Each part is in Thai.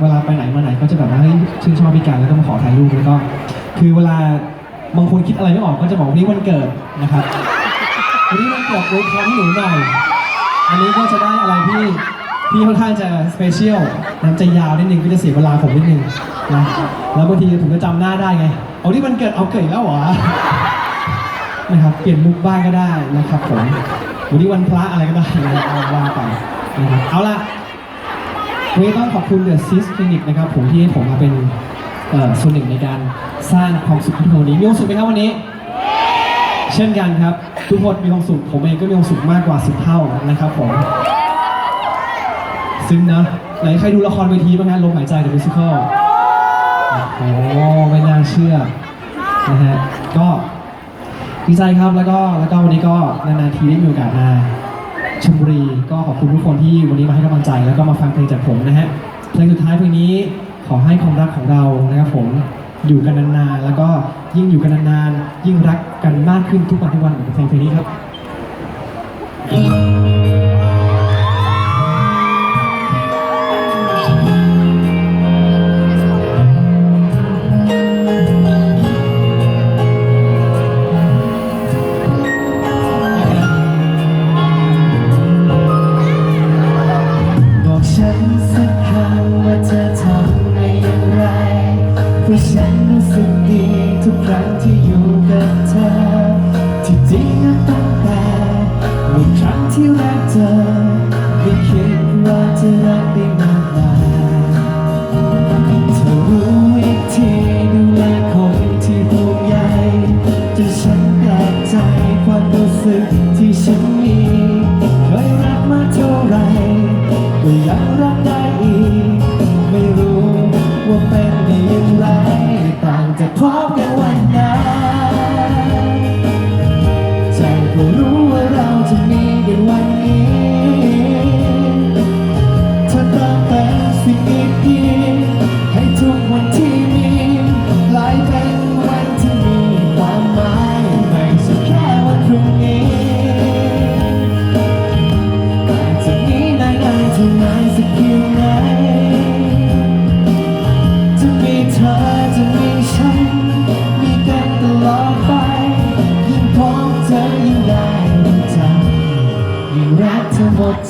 เวลาไปไหนมาไหนก็จะแบบว่าเฮ้ยชื่นชอบพี่การแล้วก็มาขอถ่ายรูปแล้วก็ คือเวลาบางคนคิดอะไรไม่ออกก็จะบอกวันนี้วันเกิดนะครับวันนี้วันเกิดอวยพรให้หนูหน่อยอันนี้ก็จะได้อะไรที่ที่ค่อนข้างจะสเปเชียลน้ำจะยาวนิดนึงก็จะเสียเวลาผมนิดนึงนะแล้วบางทีผมก็จำหน้าได้ไง เอาที่มันเกิดเอาเกิดแล้วเหรอนะครับเปลี่ยนมุกบ้างก็ได้นะครับผมวันนี้วันพระอะไรก็ได้นะครับเอาว่าไปนะครับเอาละ วันนี้ต้องขอบคุณเดอะซิสคลินิกนะครับผมที่ให้ผมมาเป็นส่วนหนึ่งในการสร้างความสุขทุกคนวันนี้มีความสุขไหมครับวันนี้ เช่นกันครับ ทุกคนมีความสุขผมเองก็มีความสุขมากกว่าสิบเท่านะครับผมซึ้งนะไหนใครดูละครเวทีบ้างฮะลมหายใจเดอะมิวสิคลโอ้ไม่น่าเชื่อนะฮะก็ดีใจครับแล้วก็แล้วก็วันนี้ก็นานๆทีได้มีโอกาสมา ชลบุรี ก็ขอบคุณทุกคนที่วันนี้มาให้กำลังใจ แล้วก็มาฟังเพลงจากผมนะฮะเพลงสุดท้ายเพลงนี้ขอให้ความรักของเรานะครับผมอยู่กันนานๆ แล้วก็ยิ่งอยู่กันนานๆ ยิ่งรักกันมากขึ้นทุกวันทุกวันเหมืองเพลงเพลงนี้ครับ ทุกครั้งที่อยู่กับเธอ ที่จริงนับตั้งแต่มีครั้งที่แรกเจอ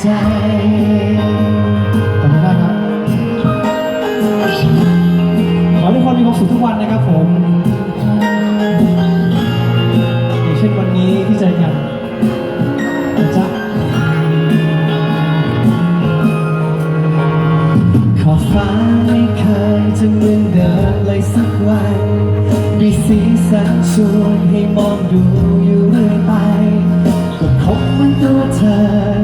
ใจขอบคุณมากครับขอให้ทุกคนมีความสุขทุกวันนะครับผมอย่างเช่นวันนี้ที่เจอกันจ๊ะขอบฟ้าไม่เคยจะเหมือนเดิมเลยสักวันมีสีสันชวนให้มองดูอยู่เรื่อยไปก็คงเหมันตัวเธอ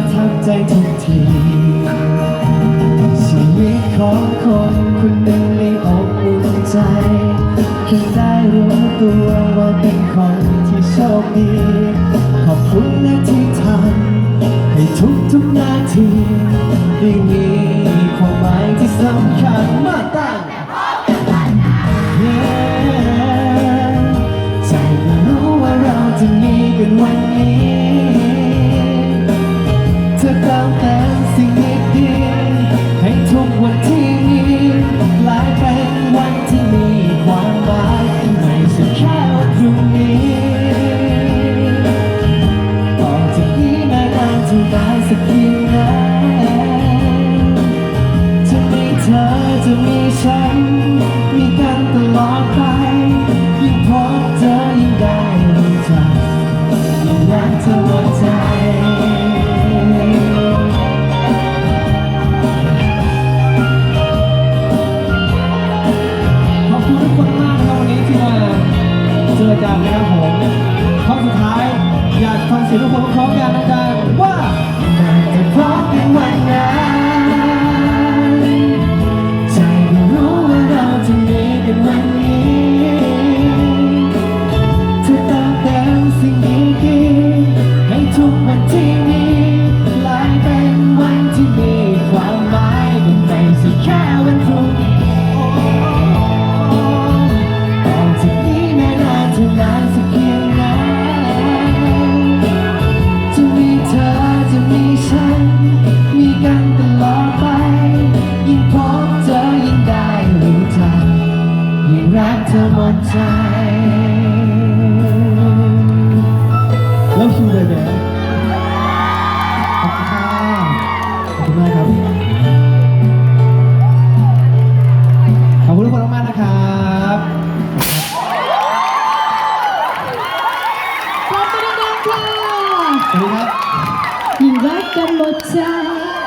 ประทับใจทุกทีชีวิตของคนคนหนึ่งในอบอุ่นใจเพียงได้รู้ตัวว่าเป็นคนที่โชคดี ขอบคุณนะที่ทำให้ทุกทุกๆนาทีได้มีความหมายที่สำคัญมากตั้ง เสียงทุกคนพร้อมกันนะจ๊ะ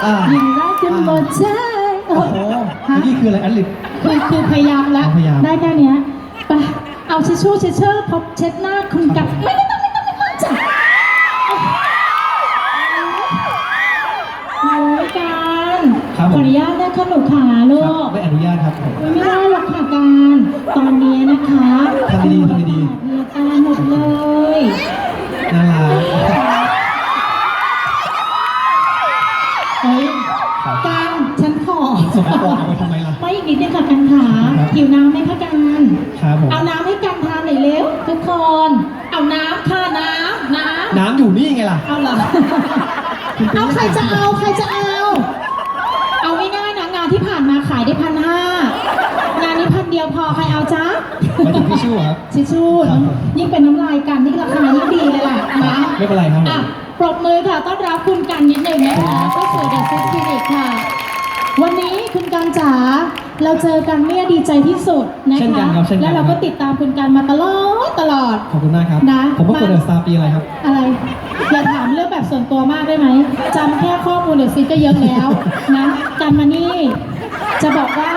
อ่า ยิ่งรักกันหมดใจโอ้โหฮะเมื่อกี้คืออะไรแอดลิบคือคือพยายามแล้ว พยายาม ได้แค่เนี้ยไปเอาทิชชู่เช็ดเชอร์พบเช็ดหน้าคุณกันไม่ไม่ต้องไม่ต้องไม่ต้องจ้ะโอ้ยการครับขผอม อนุญาตนะคะหนูขาลูครับกไม่อนุญาตครับผม ไม่ได้ การฉันขอสกปรกเอาไปทำไมล่ะไม่อีกนิดนึงค่ะกันขาครับหิวน้ำไหมคะการครับผมเอาน้ำให้กันทานหน่อยเร็วทุกคน เอาน้ำค่ะน้ำน้ำน้ำอยู่นี่ไงล่ะเอาเหรอเอาใครจะเอาใครจะเอา เอาง่ายๆนะงานที่ผ่านมาขายได้พันห้างานนี้พันเดียวพอใครเอาจ๊ะมาถึงที่ชู่ครับชิชชู่ครับผมยิ่งเป็นน้ำลายกันนี่ราคายิ่งดีเลยล่ะนะไม่เป็นไรครับผมอะ ปรบมือค่ะ ต้อนรับคุณกันนิดหนึ่งนะคะก็สวยเด็ดซิสคลินิกค่ะ วันนี้คุณกันจ๋าเราเจอกันเมื่อดีใจที่สุดนะเช่นกัคะนครับเช่นกัน แล้วเราก็ติดตามคุณกันมาตลอดตลอด ขอบคุณมากครับ นะ ผมก็มาเปิดเดอะสตาร์ปีอะไรครับ อะไรอย่าถามเรื่องแบบส่วนตัวมากได้ไหมจำแค่ข้อมูลเดี๋ยวซิก็เยอะแล้วนะกันมานี่จะบอกว่า